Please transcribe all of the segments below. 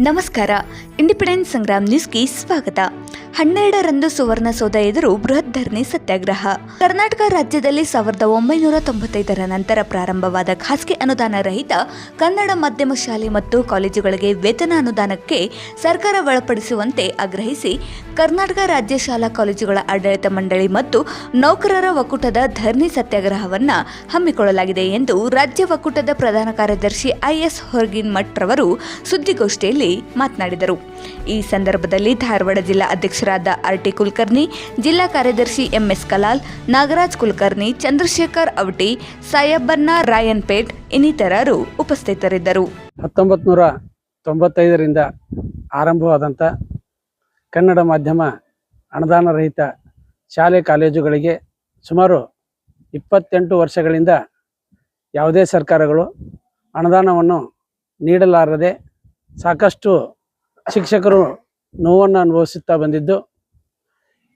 ನಮಸ್ಕಾರ. ಇಂಡಿಪೆಂಡೆನ್ಸ್ ಸಂಗ್ರಾಮ್ ನ್ಯೂಸ್ಗೆ ಸ್ವಾಗತ. ಹನ್ನೆರಡರಂದು ಸುವರ್ಣಸೌಧ ಎದುರು ಬೃಹತ್ ಧರಣಿ ಸತ್ಯಾಗ್ರಹ. ಕರ್ನಾಟಕ ರಾಜ್ಯದಲ್ಲಿ ಸಾವಿರದ ಒಂಬೈನೂರ ತೊಂಬತ್ತೈದರ ನಂತರ ಪ್ರಾರಂಭವಾದ ಖಾಸಗಿ ಅನುದಾನ ರಹಿತ ಕನ್ನಡ ಮಾಧ್ಯಮ ಶಾಲೆ ಮತ್ತು ಕಾಲೇಜುಗಳಿಗೆ ವೇತನ ಅನುದಾನಕ್ಕೆ ಸರ್ಕಾರ ಒಳಪಡಿಸುವಂತೆ ಆಗ್ರಹಿಸಿ ಕರ್ನಾಟಕ ರಾಜ್ಯ ಶಾಲಾ ಕಾಲೇಜುಗಳ ಆಡಳಿತ ಮಂಡಳಿ ಮತ್ತು ನೌಕರರ ಒಕ್ಕೂಟದ ಧರಣಿ ಸತ್ಯಾಗ್ರಹವನ್ನು ಹಮ್ಮಿಕೊಳ್ಳಲಾಗಿದೆ ಎಂದು ರಾಜ್ಯ ಒಕ್ಕೂಟದ ಪ್ರಧಾನ ಕಾರ್ಯದರ್ಶಿ ಐಎಸ್ ಹೊರಗಿನ್ ಮಠ್ ರವರು ಸುದ್ದಿಗೋಷ್ಠಿಯಲ್ಲಿ ಮಾತನಾಡಿದರು. ಈ ಸಂದರ್ಭದಲ್ಲಿ ಧಾರವಾಡ ಜಿಲ್ಲಾ ಅಧ್ಯಕ್ಷರಾದ ಆರ್ ಟಿ ಕುಲಕರ್ಣಿ, ಜಿಲ್ಲಾ ಕಾರ್ಯದರ್ಶಿ ಎಂಎಸ್ ಕಲಾಲ್, ನಾಗರಾಜ್ ಕುಲಕರ್ಣಿ, ಚಂದ್ರಶೇಖರ್ ಅವಟಿ ಸಾಯಬ್ಬನ್ನ ರಾಯನ್ಪೇಟ್ ಇನ್ನಿತರರು ಉಪಸ್ಥಿತರಿದ್ದರು. ಹತ್ತೊಂಬತ್ತು ನೂರ ತೊಂಬತ್ತೈದರಿಂದ ಆರಂಭವಾದಂಥ ಕನ್ನಡ ಮಾಧ್ಯಮ ಅನುದಾನ ರಹಿತ ಶಾಲೆ ಕಾಲೇಜುಗಳಿಗೆ ಸುಮಾರು ಇಪ್ಪತ್ತೆಂಟು ವರ್ಷಗಳಿಂದ ಯಾವುದೇ ಸರ್ಕಾರಗಳು ಅನುದಾನವನ್ನು ನೀಡಲಾರದೆ ಸಾಕಷ್ಟು ಶಿಕ್ಷಕರು ನೋವನ್ನು ಅನುಭವಿಸುತ್ತಾ ಬಂದಿದ್ದು,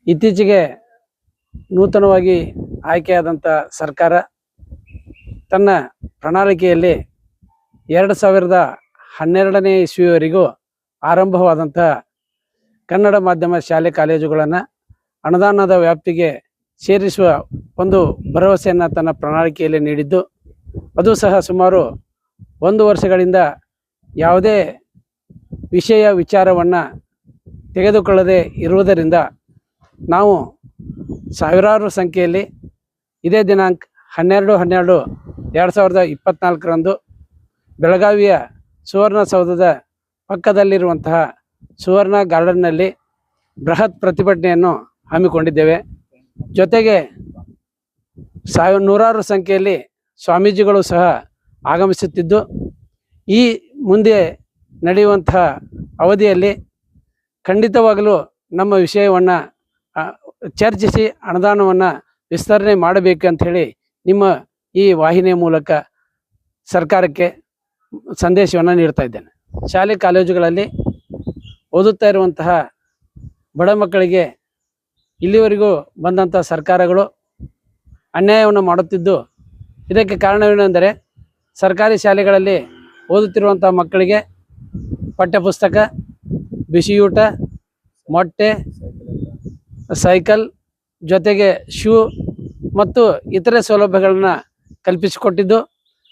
ಇತ್ತೀಚೆಗೆ ನೂತನವಾಗಿ ಆಯ್ಕೆಯಾದಂಥ ಸರ್ಕಾರ ತನ್ನ ಪ್ರಣಾಳಿಕೆಯಲ್ಲಿ ಎರಡು ಸಾವಿರದ ಹನ್ನೆರಡನೇ ಇಸ್ವಿಯವರೆಗೂ ಆರಂಭವಾದಂತಹ ಕನ್ನಡ ಮಾಧ್ಯಮ ಶಾಲೆ ಕಾಲೇಜುಗಳನ್ನು ಅನುದಾನದ ವ್ಯಾಪ್ತಿಗೆ ಸೇರಿಸುವ ಒಂದು ಭರವಸೆಯನ್ನು ತನ್ನ ಪ್ರಣಾಳಿಕೆಯಲ್ಲಿ ನೀಡಿದ್ದು, ಅದು ಸಹ ಸುಮಾರು ಒಂದು ವರ್ಷಗಳಿಂದ ಯಾವುದೇ ವಿಷಯ ವಿಚಾರವನ್ನು ತೆಗೆದುಕೊಳ್ಳದೆ ಇರುವುದರಿಂದ ನಾವು ಸಾವಿರಾರು ಸಂಖ್ಯೆಯಲ್ಲಿ ಇದೇ ದಿನಾಂಕ ಹನ್ನೆರಡು ಹನ್ನೆರಡು, ಎರಡು ಸಾವಿರದ ಇಪ್ಪತ್ನಾಲ್ಕರಂದು ಬೆಳಗಾವಿಯ ಸುವರ್ಣಸೌಧದ ಪಕ್ಕದಲ್ಲಿರುವಂತಹ ಸುವರ್ಣ ಗಾರ್ಡನ್ನಲ್ಲಿ ಬೃಹತ್ ಪ್ರತಿಭಟನೆಯನ್ನು ಹಮ್ಮಿಕೊಂಡಿದ್ದೇವೆ. ಜೊತೆಗೆ ಸಾವಿರ ನೂರಾರು ಸಂಖ್ಯೆಯಲ್ಲಿ ಸ್ವಾಮೀಜಿಗಳು ಸಹ ಆಗಮಿಸುತ್ತಿದ್ದು, ಈ ಮುಂದೆ ನಡೆಯುವಂತಹ ಅವಧಿಯಲ್ಲಿ ಖಂಡಿತವಾಗಲೂ ನಮ್ಮ ವಿಷಯವನ್ನು ಚರ್ಚಿಸಿ ಅನುದಾನವನ್ನು ವಿಸ್ತರಣೆ ಮಾಡಬೇಕು ಅಂತ ಹೇಳಿ ನಿಮ್ಮ ಈ ವಾಹಿನಿಯ ಮೂಲಕ ಸರ್ಕಾರಕ್ಕೆ ಸಂದೇಶವನ್ನು ನೀಡ್ತಾ ಇದ್ದೇನೆ. ಶಾಲೆ ಕಾಲೇಜುಗಳಲ್ಲಿ ಓದುತ್ತಾ ಇರುವಂತಹ ಬಡ ಮಕ್ಕಳಿಗೆ ಇಲ್ಲಿವರೆಗೂ ಬಂದಂಥ ಸರ್ಕಾರಗಳು ಅನ್ಯಾಯವನ್ನು ಮಾಡುತ್ತಿದ್ದು, ಇದಕ್ಕೆ ಕಾರಣವೇನೆಂದರೆ ಸರ್ಕಾರಿ ಶಾಲೆಗಳಲ್ಲಿ ಓದುತ್ತಿರುವಂಥ ಮಕ್ಕಳಿಗೆ ಪಠ್ಯಪುಸ್ತಕ ಬಿಸಿಯೂಟ ಮೊಟ್ಟೆ, ಸೈಕಲ್ ಜೊತೆಗೆ ಶೂ ಮತ್ತು ಇತರೆ ಸೌಲಭ್ಯಗಳನ್ನು ಕಲ್ಪಿಸಿಕೊಟ್ಟಿದ್ದು.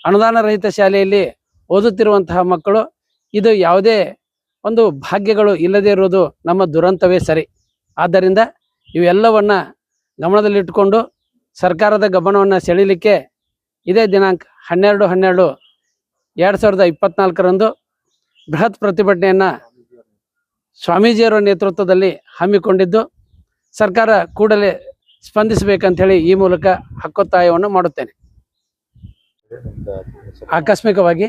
ಅನುದಾನ ರಹಿತ ಶಾಲೆಯಲ್ಲಿ ಓದುತ್ತಿರುವಂತಹ ಮಕ್ಕಳು ಇದು ಯಾವುದೇ ಒಂದು ಭಾಗ್ಯಗಳು ಇಲ್ಲದೇ ಇರುವುದು ನಮ್ಮ ದುರಂತವೇ ಸರಿ. ಆದ್ದರಿಂದ ಇವೆಲ್ಲವನ್ನು ಗಮನದಲ್ಲಿಟ್ಟುಕೊಂಡು ಸರ್ಕಾರದ ಗಮನವನ್ನು ಸೆಳೀಲಿಕ್ಕೆ ಇದೇ ದಿನಾಂಕ ಹನ್ನೆರಡು ಹನ್ನೆರಡು ಎರಡು ಸಾವಿರದ ಇಪ್ಪತ್ತ್ನಾಲ್ಕರಂದು ಬೃಹತ್ ಪ್ರತಿಭಟನೆಯನ್ನು ಸ್ವಾಮೀಜಿಯವರ ನೇತೃತ್ವದಲ್ಲಿ ಹಮ್ಮಿಕೊಂಡಿದ್ದು ಸರ್ಕಾರ ಕೂಡಲೇ ಸ್ಪಂದಿಸಬೇಕಂತೇಳಿ ಈ ಮೂಲಕ ಹಕ್ಕೊತ್ತಾಯವನ್ನು ಮಾಡುತ್ತೇನೆ. ಆಕಸ್ಮಿಕವಾಗಿ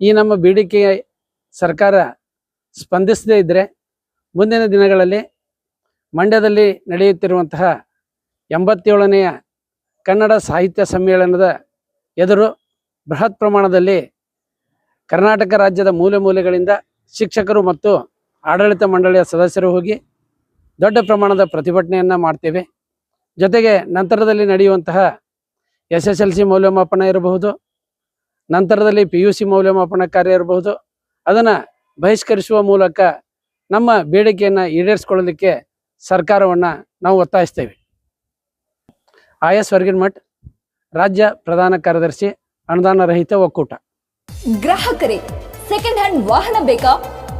ಈ ನಮ್ಮ ಬೇಡಿಕೆಯ ಸರ್ಕಾರ ಸ್ಪಂದಿಸದೇ ಇದ್ದರೆ ಮುಂದಿನ ದಿನಗಳಲ್ಲಿ ಮಂಡ್ಯದಲ್ಲಿ ನಡೆಯುತ್ತಿರುವಂತಹ ಎಂಬತ್ತೇಳನೆಯ ಕನ್ನಡ ಸಾಹಿತ್ಯ ಸಮ್ಮೇಳನದ ಎದುರು ಬೃಹತ್ ಪ್ರಮಾಣದಲ್ಲಿ ಕರ್ನಾಟಕ ರಾಜ್ಯದ ಮೂಲೆ ಮೂಲೆಗಳಿಂದ ಶಿಕ್ಷಕರು ಮತ್ತು ಆಡಳಿತ ಮಂಡಳಿಯ ಸದಸ್ಯರು ಹೋಗಿ ದೊಡ್ಡ ಪ್ರಮಾಣದ ಪ್ರತಿಭಟನೆಯನ್ನು ಮಾಡ್ತೇವೆ. ಜೊತೆಗೆ ನಂತರದಲ್ಲಿ ನಡೆಯುವಂತಹ ಎಸ್ ಎಸ್ ಎಲ್ ಸಿ ಮೌಲ್ಯಮಾಪನ ಇರಬಹುದು, ನಂತರದಲ್ಲಿ ಪಿ ಯು ಸಿ ಮೌಲ್ಯಮಾಪನ ಕಾರ್ಯ ಇರಬಹುದು. ಅದನ್ನು ಬಹಿಷ್ಕರಿಸುವ ಮೂಲಕ ನಮ್ಮ ಬೇಡಿಕೆಯನ್ನು ಈಡೇರಿಸಿಕೊಳ್ಳಲಿಕ್ಕೆ ಸರ್ಕಾರವನ್ನು ನಾವು ಒತ್ತಾಯಿಸ್ತೇವೆ. ಆಯಾ ಎಸ್ ಮಠ, ರಾಜ್ಯ ಪ್ರಧಾನ ಕಾರ್ಯದರ್ಶಿ, ಅನುದಾನ ರಹಿತ ಒಕ್ಕೂಟ. ಗ್ರಾಹಕರೇ ಸೆಕೆಂಡ್ ಹ್ಯಾಂಡ್ ವಾಹನ ಬೇಕಾ?